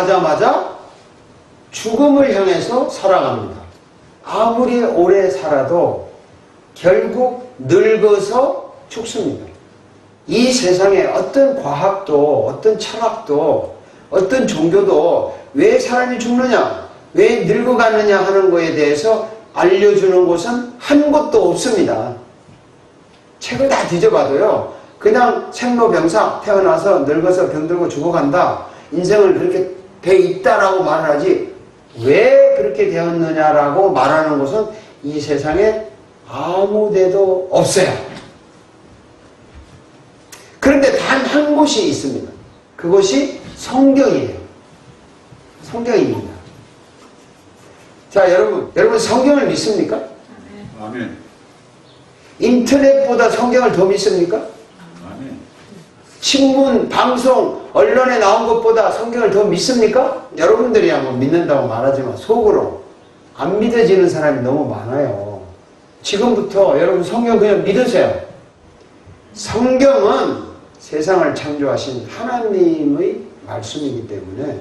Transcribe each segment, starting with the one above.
태어나자마자 죽음을 향해서 살아갑니다. 아무리 오래 살아도 결국 늙어서 죽습니다. 이 세상에 어떤 과학도, 어떤 철학도, 어떤 종교도 왜 사람이 죽느냐, 왜 늙어가느냐 하는 거에 대해서 알려주는 곳은 한 곳도 없습니다. 책을 다 뒤져봐도요, 그냥 생로병사, 태어나서 늙어서 병들고 죽어간다, 인생을 그렇게 돼 있다라고 말을 하지, 왜 그렇게 되었느냐라고 말하는 곳은 이 세상에 아무 데도 없어요. 그런데 단 한 곳이 있습니다. 그곳이 성경이에요. 성경입니다. 자, 여러분, 여러분 성경을 믿습니까? 아멘. 인터넷보다 성경을 더 믿습니까? 아멘. 신문, 방송, 언론에 나온 것보다 성경을 더 믿습니까? 여러분들이야 뭐 믿는다고 말하지만 속으로 안 믿어지는 사람이 너무 많아요. 지금부터 여러분 성경 그냥 믿으세요. 성경은 세상을 창조하신 하나님의 말씀이기 때문에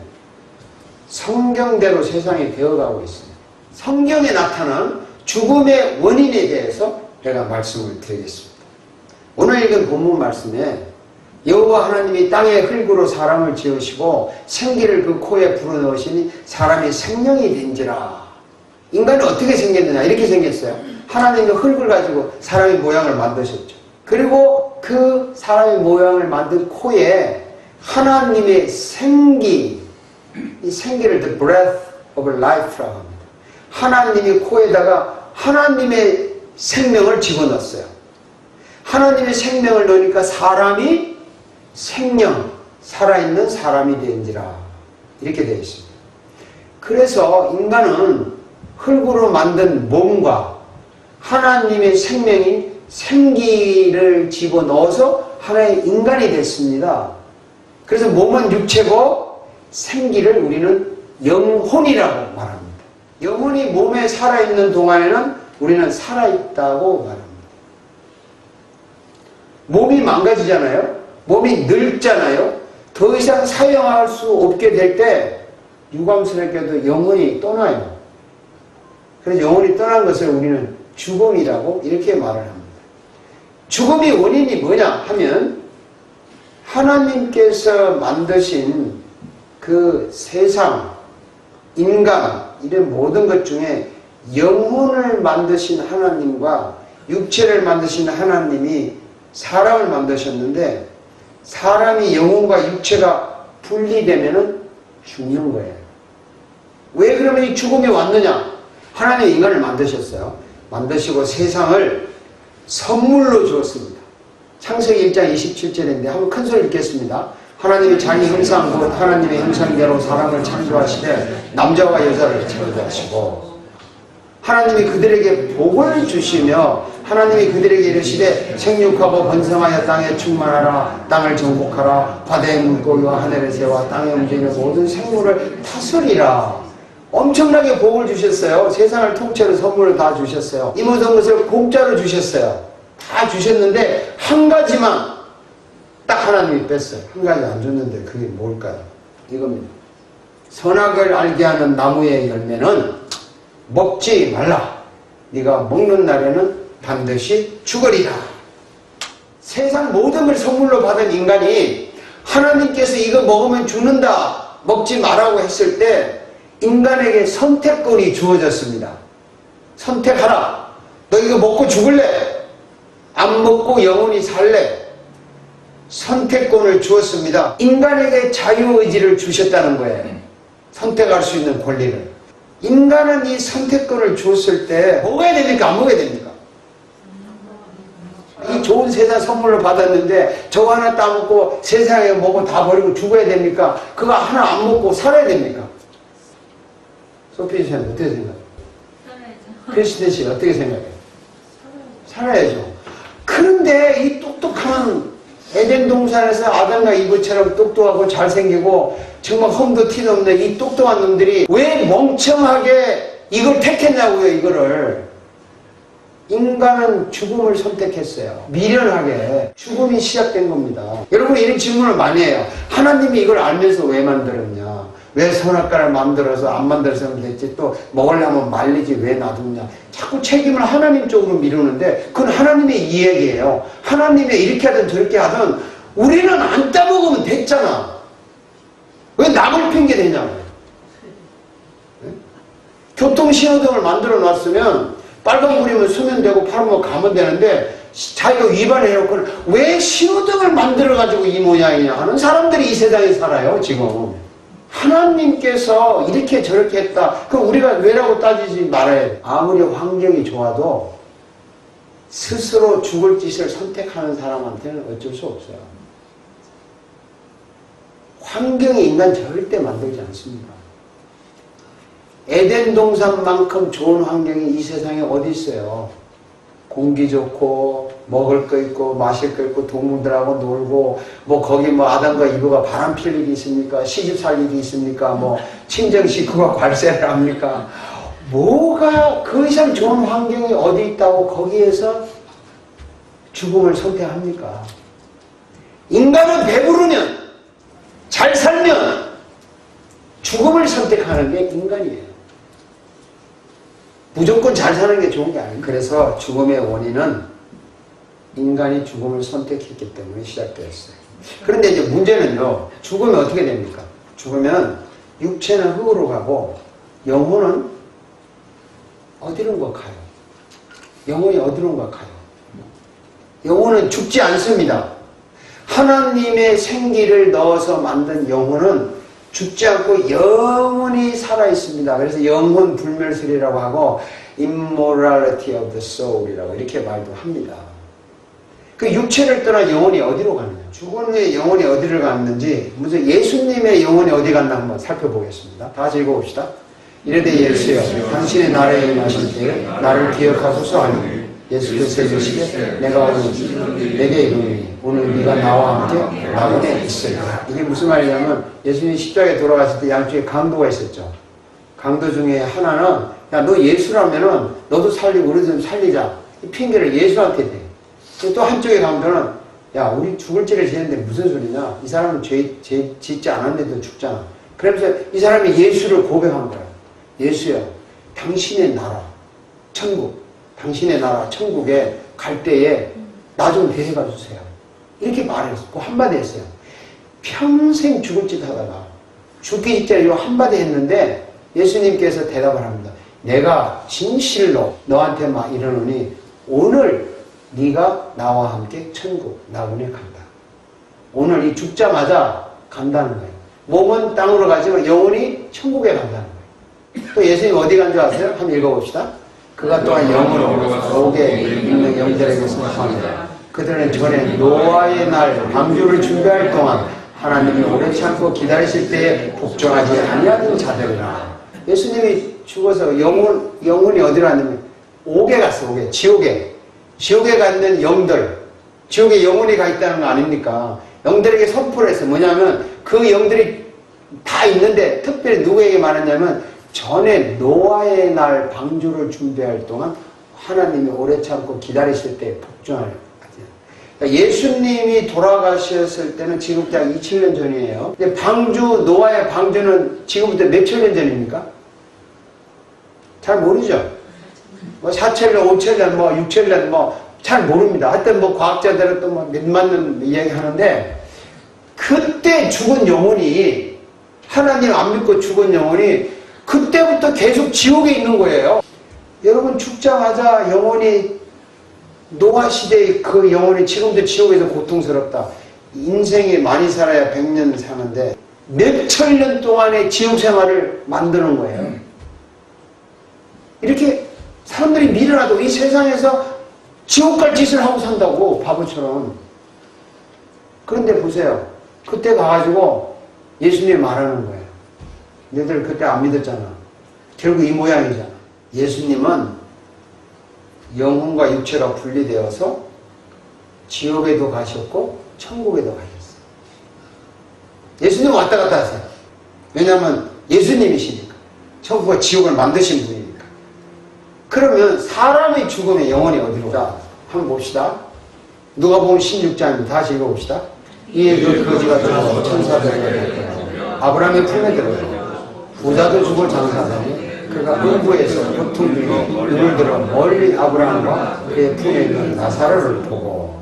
성경대로 세상이 되어가고 있습니다. 성경에 나타난 죽음의 원인에 대해서 제가 말씀을 드리겠습니다. 오늘 읽은 본문 말씀에 여호와 하나님이 땅의 흙으로 사람을 지으시고 생기를 그 코에 불어넣으시니 사람이 생명이 된지라. 인간이 어떻게 생겼느냐 이렇게 생겼어요. 하나님이 흙을 가지고 사람의 모양을 만드셨죠. 그리고 그 사람의 모양을 만든 코에 하나님의 생기, 이 생기를 the breath of life라고 합니다. 하나님이 코에다가 하나님의 생명을 집어넣었어요. 하나님의 생명을 넣으니까 사람이 생명, 살아있는 사람이 된지라. 이렇게 되어 있습니다. 그래서 인간은 흙으로 만든 몸과 하나님의 생명이 생기를 집어넣어서 하나의 인간이 됐습니다. 그래서 몸은 육체고 생기를 우리는 영혼이라고 말합니다. 영혼이 몸에 살아있는 동안에는 우리는 살아있다고 말합니다. 몸이 망가지잖아요. 몸이 늙잖아요. 더 이상 사용할 수 없게 될 때 유감스럽게도 영혼이 떠나요. 그래서 영혼이 떠난 것을 우리는 죽음이라고 이렇게 말을 합니다. 죽음의 원인이 뭐냐 하면 하나님께서 만드신 그 세상, 인간, 이런 모든 것 중에 영혼을 만드신 하나님과 육체를 만드신 하나님이 사람을 만드셨는데 사람이 영혼과 육체가 분리되면은 죽는 거예요. 왜 그러면 이 죽음이 왔느냐? 하나님 인간을 만드셨어요. 만드시고 세상을 선물로 주었습니다. 창세기 1장 27절인데 한번 큰 소리 읽겠습니다. 하나님이 자기 형상 곧 하나님의 형상대로 사람을 창조하시되 남자와 여자를 창조하시고 하나님이 그들에게 복을 주시며 하나님이 그들에게 이르시되 생육하고 번성하여 땅에 충만하라 땅을 정복하라. 바다의 물고기와 하늘의 새와 땅에 움직이는 모든 생물을 다스리라. 엄청나게 복을 주셨어요. 세상을 통째로 선물을 다 주셨어요. 이 모든 것을 공짜로 주셨어요. 다 주셨는데 한 가지만 딱 하나님이 뺐어요. 한 가지 안 줬는데 그게 뭘까요? 이겁니다. 선악을 알게 하는 나무의 열매는 먹지 말라. 네가 먹는 날에는 반드시 죽으리라. 세상 모든 걸 선물로 받은 인간이 하나님께서 이거 먹으면 죽는다. 먹지 말라고 했을 때 인간에게 선택권이 주어졌습니다. 선택하라. 너 이거 먹고 죽을래? 안 먹고 영원히 살래? 선택권을 주었습니다. 인간에게 자유의지를 주셨다는 거예요. 선택할 수 있는 권리를. 인간은 이 선택권을 줬을 때 먹어야 됩니까? 안 먹어야 됩니까? 이 좋은 세상 선물로 받았는데 저거 하나 따먹고 세상에 먹고 다 버리고 죽어야 됩니까? 그거 하나 안 먹고 살아야 됩니까? 소피 씨는 어떻게 생각해요? 살아야죠. 크리스틴 씨 어떻게 생각해요? 살아야죠. 그런데 이 똑똑한 에덴 동산에서 아담과 이브처럼 똑똑하고 잘생기고 정말 험도 티도 없는 이 똑똑한 놈들이 왜 멍청하게 이걸 택했냐고요, 이거를. 인간은 죽음을 선택했어요. 미련하게 죽음이 시작된 겁니다. 여러분 이런 질문을 많이 해요. 하나님이 이걸 알면서 왜 만들었냐? 왜 선악과를 만들어서 안 만들었으면 됐지? 또 먹으려면 말리지 왜 놔두냐? 자꾸 책임을 하나님 쪽으로 미루는데 그건 하나님의 이야기예요. 하나님이 이렇게 하든 저렇게 하든 우리는 안 따먹으면 됐잖아. 왜 남을 핑계 대냐고. 네? 교통신호등을 만들어 놨으면 빨간 불이면 서면 되고 파란불 가면 되는데 자기가 위반해놓고 왜 신호등을 만들어가지고 이 모양이냐 하는 사람들이 이 세상에 살아요 지금 하나님께서 이렇게 저렇게 했다. 그럼 우리가 왜라고 따지지 말아야 돼? 아무리 환경이 좋아도 스스로 죽을 짓을 선택하는 사람한테는 어쩔 수 없어요. 환경이 인간 절대 만들지 않습니다. 에덴 동산만큼 좋은 환경이 이 세상에 어디 있어요? 공기 좋고 먹을 거 있고 마실 거 있고 동물들하고 놀고 뭐 거기 뭐 아담과 이브가 바람 필 일이 있습니까? 시집 살 일이 있습니까? 뭐 친정 식구가 관세를 합니까? 뭐가 그 이상 좋은 환경이 어디 있다고 거기에서 죽음을 선택합니까? 인간은 배부르면 잘 살면 죽음을 선택하는 게 인간이에요. 무조건 잘 사는 게 좋은 게 아니에요. 그래서 죽음의 원인은 인간이 죽음을 선택했기 때문에 시작되었어요. 그런데 이제 문제는요, 죽으면 어떻게 됩니까? 죽으면 육체는 흙으로 가고 영혼은 어디론가 가요. 영혼이 어디론가 가요. 영혼은 죽지 않습니다. 하나님의 생기를 넣어서 만든 영혼은 죽지 않고 영원히 살아 있습니다. 그래서 영혼 불멸설이라고 하고 immorality of the soul이라고 이렇게 말도 합니다. 그 육체를 떠나 영혼이 어디로 가느냐? 죽은 후에 영혼이 어디를 갔는지 무슨 예수님의 영혼이 어디 갔나 한번 살펴보겠습니다. 다 읽어봅시다. 이르되 예수여 당신의 나라에 임하실 때 나를 기억하소서 하니 예수께서 이르시되 내가 오늘 내게 이르니 오늘 네가 나와 함께 낙원에 있으리라. 이게 무슨 말이냐면 예수님이 십자가에 돌아갔을 때 양쪽에 강도가 있었죠. 강도 중에 하나는 야 너 예수라면은 너도 살리고 우리 좀 살리자. 이 핑계를 예수한테 대. 또 한쪽의 강도는 야 우리 죽을 죄를 지는데 무슨 소리냐. 이 사람은 죄, 죄 짓지 않았는데도 죽잖아. 그러면서 이 사람이 예수를 고백한 거야. 예수야 당신의 나라 천국 당신의 나라 천국에 갈 때에 나 좀 데려가 주세요. 이렇게 말했고 한마디 했어요. 평생 죽을 짓 하다가 죽기 직전에 이 한마디 했는데 예수님께서 대답을 합니다. 내가 진실로 너한테 막 이러노니 오늘 네가 나와 함께 천국 나군에 간다. 오늘 이 죽자마자 간다는 거예요. 몸은 땅으로 가지만 영혼이 천국에 간다는 거예요. 또 예수님 어디 간 줄 아세요? 한번 읽어봅시다. 그가 또한 영으로 옥에 있는 영들에게 선포합니다. 그들은 전에 노아의 날 방주를 준비할 동안 하나님이 오래 참고 기다리실 때에 복종하지 아니하는 자들이라. 예수님이 죽어서 영혼, 영혼이 어디로 갔냐면 옥에 갔어, 옥에. 지옥에. 지옥에 가 있는 영들. 지옥에 영혼이 가 있다는 거 아닙니까? 영들에게 선포를 했어. 뭐냐면 그 영들이 다 있는데 특별히 누구에게 말했냐면 전에 노아의 날 방주를 준비할 동안 하나님이 오래 참고 기다리실 때 복종할 그러니까 예수님이 돌아가셨을 때는 지금부터 약 2000년 전이에요. 근데 방주, 노아의 방주는 지금부터 몇 천 년 전입니까? 잘 모르죠? 뭐 4천년, 5천년, 뭐 6천년, 뭐잘 모릅니다. 하여튼 뭐 과학자들은 또뭐 몇만 년 이야기 하는데 그때 죽은 영혼이 하나님 안 믿고 죽은 영혼이 그때부터 계속 지옥에 있는 거예요. 여러분 죽자마자 영혼이 노아 시대의 그 영혼이 지금도 지옥에서 고통스럽다. 인생이 많이 살아야 100년 사는데 몇천 년 동안의 지옥 생활을 만드는 거예요. 이렇게 사람들이 미련하다고 이 세상에서 지옥 갈 짓을 하고 산다고 바보처럼. 그런데 보세요. 그때 가가지고 예수님이 말하는 거예요. 너희들 그때 안 믿었잖아. 결국 이 모양이잖아. 예수님은 영혼과 육체가 분리되어서 지옥에도 가셨고 천국에도 가셨어요. 예수님 왔다 갔다 하세요. 왜냐하면 예수님이시니까. 천국과 지옥을 만드신 분이니까. 그러면 사람의 죽음의 영혼이 어디로 가? 한번 봅시다. 누가 보면 16장입니다. 다시 읽어봅시다. 이에 그 거지가 들어서 천사들에게 아브라함의 품에 들어요. 부자도 죽을 장사다니. 그가 음부에서 고통 중에 눈을 들어 멀리 아브라함과 그의 품에 있는 나사로를 보고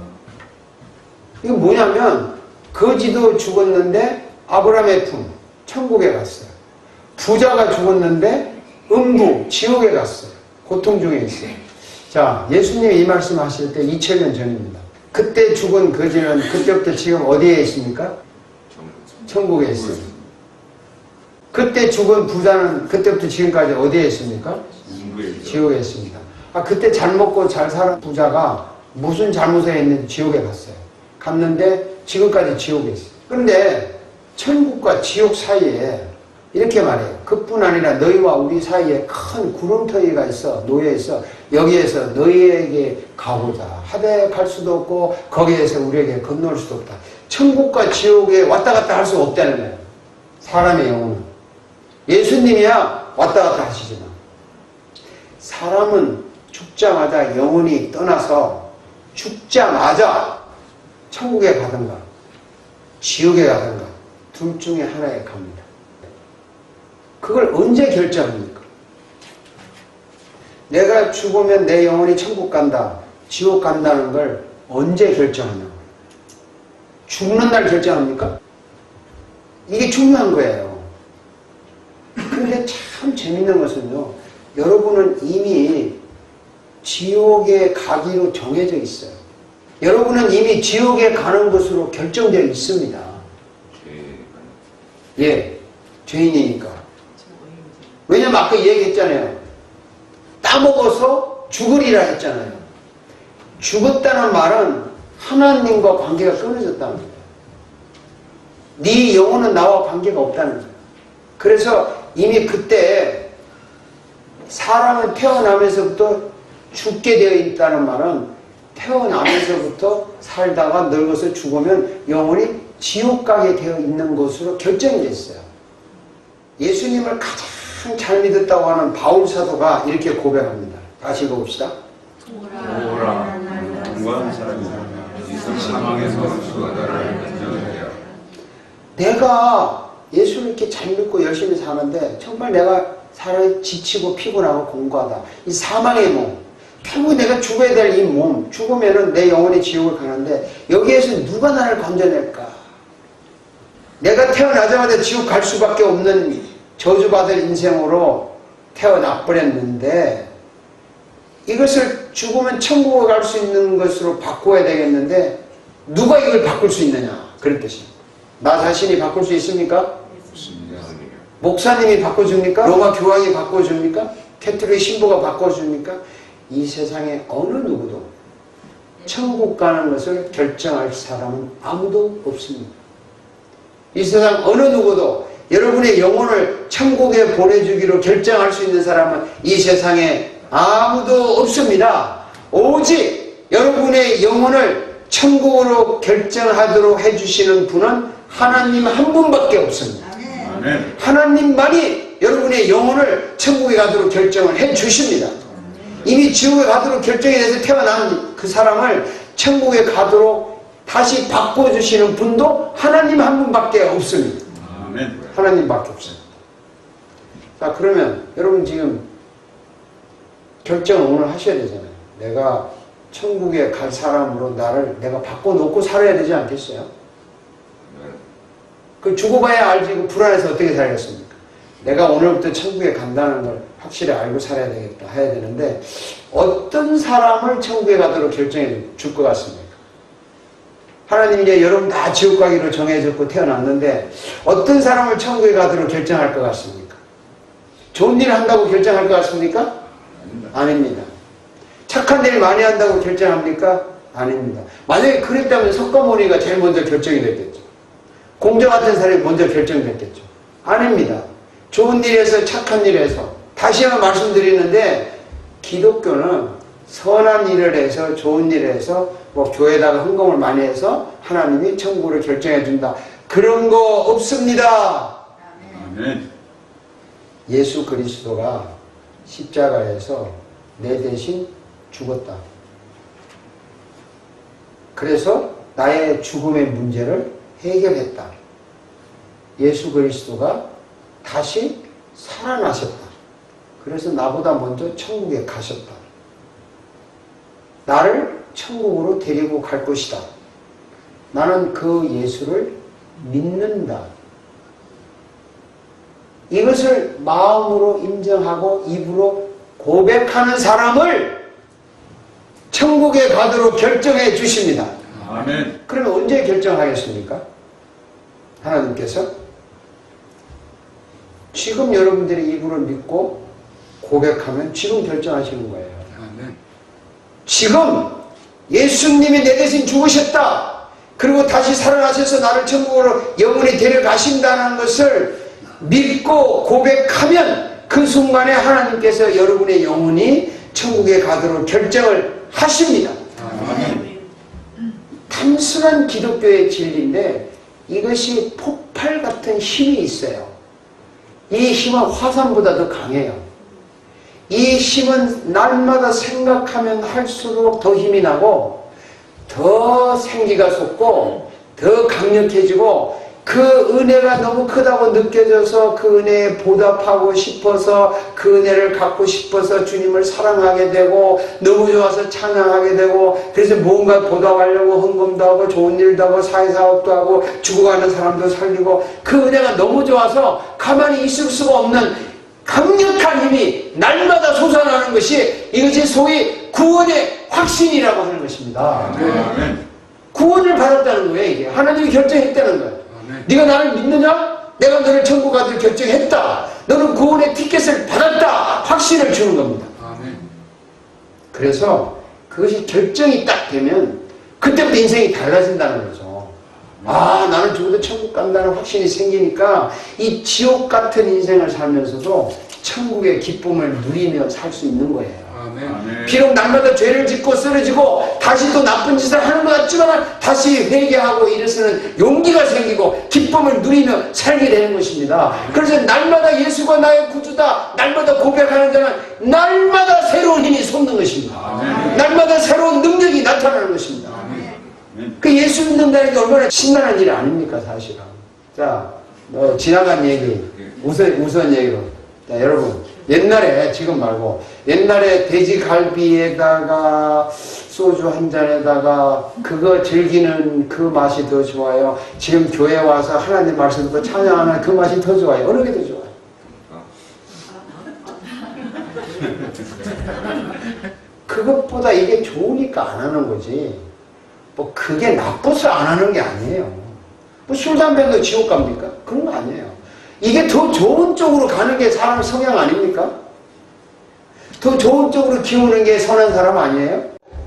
이거 뭐냐면 거지도 죽었는데 아브라함의 품 천국에 갔어요. 부자가 죽었는데 음부 지옥에 갔어요. 고통 중에 있어요. 자 예수님이 이 말씀 하실 때 2000년 전입니다. 그때 죽은 거지는 그때부터 지금 어디에 있습니까? 천국에 있어요. 그때 죽은 부자는 그때부터 지금까지 어디에 있습니까? 지옥에 있습니다. 아, 그때 잘 먹고 잘 살은 부자가 무슨 잘못을 했는지 지옥에 갔어요. 갔는데 지금까지 지옥에 있어요. 그런데 천국과 지옥 사이에 이렇게 말해요. 그뿐 아니라 너희와 우리 사이에 큰 구름터기가 있어 놓여 있어 여기에서 너희에게 가고자 하되 갈 수도 없고 거기에서 우리에게 건널 수도 없다. 천국과 지옥에 왔다 갔다 할 수 없다는 거예요. 사람의 영혼은. 예수님이야 왔다 갔다 하시지만 사람은 죽자마자 영혼이 떠나서 죽자마자 천국에 가든가 지옥에 가든가 둘 중에 하나에 갑니다. 그걸 언제 결정합니까? 내가 죽으면 내 영혼이 천국 간다, 지옥 간다는 걸 언제 결정하냐고. 죽는 날 결정합니까? 이게 중요한 거예요. 근데 참 재밌는 것은요, 여러분은 이미 지옥에 가기로 정해져 있어요. 여러분은 이미 지옥에 가는 것으로 결정되어 있습니다. 예, 죄인이니까. 왜냐면 아까 얘기했잖아요. 따먹어서 죽으리라 했잖아요. 죽었다는 말은 하나님과 관계가 끊어졌다는 거예요. 네 영혼은 나와 관계가 없다는 거예요. 그래서 이미 그때 사람은 태어나면서부터 죽게 되어 있다는 말은 태어나면서부터 살다가 늙어서 죽으면 영혼이 지옥 가게 되어 있는 것으로 결정이 됐어요. 예수님을 가장 잘 믿었다고 하는 바울 사도가 이렇게 고백합니다. 다시 읽어봅시다. 오라 사람이 사망에서 나를 건져내야 내가 예수를 이렇게 잘 믿고 열심히 사는데 정말 내가 살아 지치고 피곤하고 공고하다. 이 사망의 몸, 결국 내가 죽어야 될 이 몸, 죽으면은 내 영혼이 지옥을 가는데 여기에서 누가 나를 건져낼까? 내가 태어나자마자 지옥 갈 수밖에 없는 저주받을 인생으로 태어나 버렸는데 이것을 죽으면 천국에 갈수 있는 것으로 바꿔야 되겠는데 누가 이걸 바꿀 수 있느냐? 그런 뜻입니다. 나 자신이 바꿀 수 있습니까? 목사님이 바꿔줍니까? 로마 교황이 바꿔줍니까? 캐톨릭 신부가 바꿔줍니까? 이 세상에 어느 누구도 천국 가는 것을 결정할 사람은 아무도 없습니다. 이 세상 어느 누구도 여러분의 영혼을 천국에 보내주기로 결정할 수 있는 사람은 이 세상에 아무도 없습니다. 오직 여러분의 영혼을 천국으로 결정하도록 해주시는 분은 하나님 한 분밖에 없습니다. 아멘. 하나님만이 여러분의 영혼을 천국에 가도록 결정을 해 주십니다. 이미 지옥에 가도록 결정이 돼서 태어난 그 사람을 천국에 가도록 다시 바꿔주시는 분도 하나님 한 분밖에 없습니다. 아멘. 하나님밖에 없습니다. 자, 그러면 여러분 지금 결정을 오늘 하셔야 되잖아요. 내가 천국에 갈 사람으로 나를 내가 바꿔놓고 살아야 되지 않겠어요? 그 죽어봐야 알지 그 불안해서 어떻게 살겠습니까? 내가 오늘부터 천국에 간다는 걸 확실히 알고 살아야 되겠다 해야 되는데 어떤 사람을 천국에 가도록 결정해 줄 것 같습니까? 하나님 이제 여러분 다 지옥 가기로 정해졌고 태어났는데 어떤 사람을 천국에 가도록 결정할 것 같습니까? 좋은 일 한다고 결정할 것 같습니까? 아닙니다. 착한 일 많이 한다고 결정합니까? 아닙니다. 만약에 그랬다면 석가모니가 제일 먼저 결정이 됐겠죠. 공자 같은 사람이 먼저 결정됐겠죠. 아닙니다. 좋은 일에서 착한 일에서 다시 한번 말씀드리는데 기독교는 선한 일을 해서 좋은 일을 해서 뭐 교회에다가 헌금을 많이 해서 하나님이 천국을 결정해 준다. 그런 거 없습니다. 아멘. 예수 그리스도가 십자가에서 내 대신 죽었다. 그래서 나의 죽음의 문제를 해결했다. 예수 그리스도가 다시 살아나셨다. 그래서 나보다 먼저 천국에 가셨다. 나를 천국으로 데리고 갈 것이다. 나는 그 예수를 믿는다. 이것을 마음으로 인정하고 입으로 고백하는 사람을 천국에 가도록 결정해 주십니다. 아멘. 그러면 언제 결정하겠습니까? 하나님께서 지금 여러분들이 입으로 믿고 고백하면 지금 결정하시는 거예요. 지금 예수님이 내 대신 죽으셨다. 그리고 다시 살아나셔서 나를 천국으로 영원히 데려가신다는 것을 믿고 고백하면 그 순간에 하나님께서 여러분의 영혼이 천국에 가도록 결정을 하십니다. 단순한 기독교의 진리인데 이것이 폭발 같은 힘이 있어요. 이 힘은 화산보다 더 강해요. 이 힘은 날마다 생각하면 할수록 더 힘이 나고 더 생기가 솟고 더 강력해지고 그 은혜가 너무 크다고 느껴져서 그 은혜에 보답하고 싶어서 그 은혜를 갖고 싶어서 주님을 사랑하게 되고 너무 좋아서 찬양하게 되고 그래서 뭔가 보답하려고 헌금도 하고 좋은 일도 하고 사회사업도 하고 죽어가는 사람도 살리고 그 은혜가 너무 좋아서 가만히 있을 수가 없는 강력한 힘이 날마다 솟아나는 것이 이것이 소위 구원의 확신이라고 하는 것입니다. 아멘. 구원을 받았다는 거예요, 이게. 하나님이 결정했다는 거예요. 아멘. 네가 나를 믿느냐? 내가 너를 천국 가기로 결정했다. 너는 구원의 티켓을 받았다. 확신을 주는 겁니다. 아멘. 그래서 그것이 결정이 딱 되면 그때부터 인생이 달라진다는 거죠. 아, 나는 죽어도 천국 간다는 확신이 생기니까 이 지옥 같은 인생을 살면서도 천국의 기쁨을 누리며 살 수 있는 거예요. 아멘. 비록 날마다 죄를 짓고 쓰러지고 다시 또 나쁜 짓을 하는 것 같지만 다시 회개하고 일어서는 용기가 생기고 기쁨을 누리며 살게 되는 것입니다. 그래서 날마다 예수가 나의 구주다. 날마다 고백하는 자는 날마다 새로운 힘이 솟는 것입니다. 아멘. 날마다 새로운 능력이 나타나는 것입니다. 아멘. 그 예수 믿는다는 게 얼마나 신나는 일 아닙니까 사실은. 자, 뭐 지나간 얘기 우선 우선 얘기로. 자, 여러분 옛날에 지금 말고 옛날에 돼지갈비에다가 소주 한 잔에다가 그거 즐기는 그 맛이 더 좋아요. 지금 교회 와서 하나님 말씀 듣고 찬양하는 그 맛이 더 좋아요. 어느 게 더 좋아요? 그것보다 이게 좋으니까 안 하는 거지. 뭐 그게 나빠서 안 하는 게 아니에요. 뭐 술, 담배도 지옥 갑니까? 그런 거 아니에요. 이게 더 좋은 쪽으로 가는 게 사람 성향 아닙니까? 더 좋은 쪽으로 키우는 게 선한 사람 아니에요?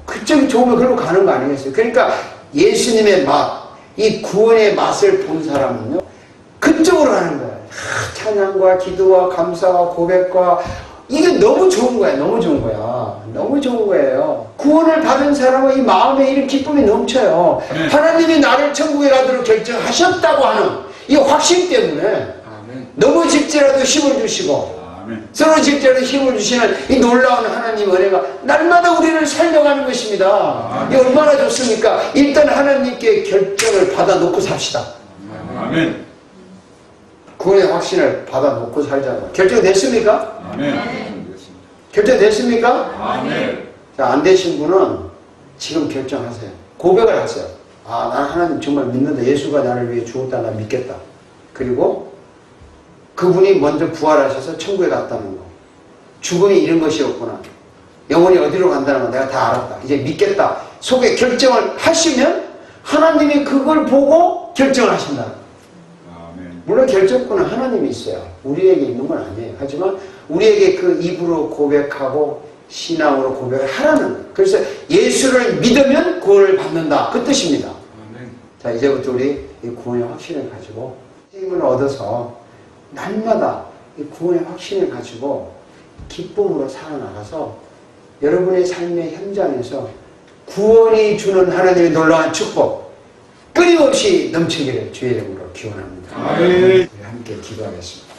그쪽이 좋으면 그러고 가는 거 아니겠어요? 그러니까 예수님의 맛, 이 구원의 맛을 본 사람은요, 그쪽으로 가는 거예요. 하, 찬양과 기도와 감사와 고백과 이게 너무 좋은 거야. 너무 좋은 거야. 너무 좋은 거예요. 구원을 받은 사람은 이 마음에 이런 기쁨이 넘쳐요. 네. 하나님이 나를 천국에 가도록 결정하셨다고 하는 이 확신 때문에 아멘. 넘어질지라도 힘을 주시고 아멘. 쓰러질지라도 힘을 주시는 이 놀라운 하나님 은혜가 날마다 우리를 살려가는 것입니다. 이 얼마나 좋습니까? 일단 하나님께 결정을 받아놓고 삽시다. 아멘. 구원의 확신을 받아놓고 살자고. 결정됐습니까? 아멘. 결정됐습니까? 아멘. 자, 안 되신 분은 지금 결정하세요. 고백을 하세요. 아, 난 하나님 정말 믿는다. 예수가 나를 위해 죽었다. 나 믿겠다. 그리고 그분이 먼저 부활하셔서 천국에 갔다는 거. 죽음이 이런 것이었구나. 영혼이 어디로 간다는 거 내가 다 알았다. 이제 믿겠다. 속에 결정을 하시면 하나님이 그걸 보고 결정을 하신다. 물론 결정권은 하나님이 있어요. 우리에게 있는 건 아니에요. 하지만 우리에게 그 입으로 고백하고 신앙으로 고백을 하라는. 그래서 예수를 믿으면 구원을 받는다. 그 뜻입니다. 자, 이제부터 우리 이 구원의 확신을 가지고 힘을 얻어서 날마다 이 구원의 확신을 가지고 기쁨으로 살아나가서 여러분의 삶의 현장에서 구원이 주는 하나님의 놀라운 축복 끊임없이 넘치기를 주의 이름으로 기원합니다. 아멘. 우리 함께 기도하겠습니다.